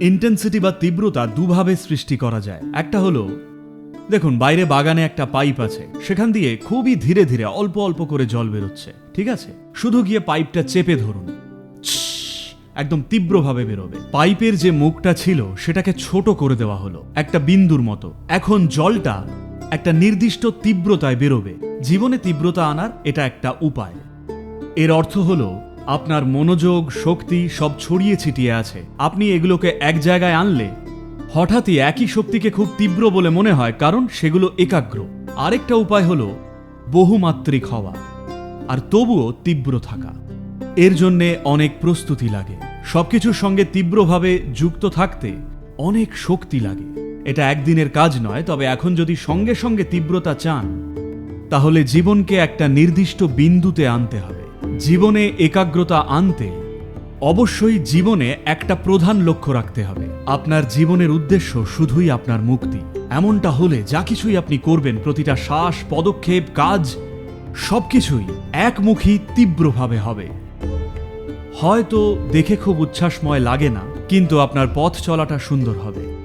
Intensity বা তীব্রতা দুভাবে সৃষ্টি করা যায়। একটা হলো, দেখুন, বাইরে বাগানে একটা পাইপ আছে। সেখান দিয়ে খুবই ধীরে ধীরে অল্প অল্প করে জল বেরোচ্ছে, ঠিক আছে? শুধু গিয়ে পাইপটা চেপে ধরুন। একদম তীব্রভাবে বেরোবে। পাইপের যে মুখটা ছিল, সেটাকে ছোট করে দেওয়া হলো, একটা বিন্দুর মতো। এখন জলটা একটা নির্দিষ্ট তীব্রতায় বেরোবে। জীবনে তীব্রতা আনার এটা একটা উপায়। এর অর্থ হলো আপনার মনোযোগ, শক্তি সব ছড়িয়ে ছিটিয়ে আছে। আপনি এগুলোকে এক জায়গায় আনলে হঠাৎই একই শক্তিকে খুব তীব্র বলে মনে হয়, কারণ সেগুলো একাগ্র। আরেকটা উপায় হলো বহুমাত্রিক হওয়া, আর তবুও তীব্র থাকা। এর জন্যে অনেক প্রস্তুতি লাগে। সবকিছুর সঙ্গে তীব্রভাবে যুক্ত থাকতে অনেক শক্তি লাগে। এটা একদিনের কাজ নয়, তবে এখন যদি সঙ্গে সঙ্গে তীব্রতা চান, তাহলে জীবনকে একটা নির্দিষ্ট বিন্দুতে আনতে হবে। জীবনে একাগ্রতা আনতে অবশ্যই জীবনে একটা প্রধান লক্ষ্য রাখতে হবে। আপনার জীবনের উদ্দেশ্য শুধুই আপনার মুক্তি। এমনটা হলে যা কিছুই আপনি করবেন, প্রতিটা শ্বাস, পদক্ষেপ, কাজ, সবকিছুই একমুখী তীব্রভাবে হবে। হয়তো দেখে খুব উচ্ছ্বাসময় লাগে না, কিন্তু আপনার পথ চলাটা সুন্দর হবে।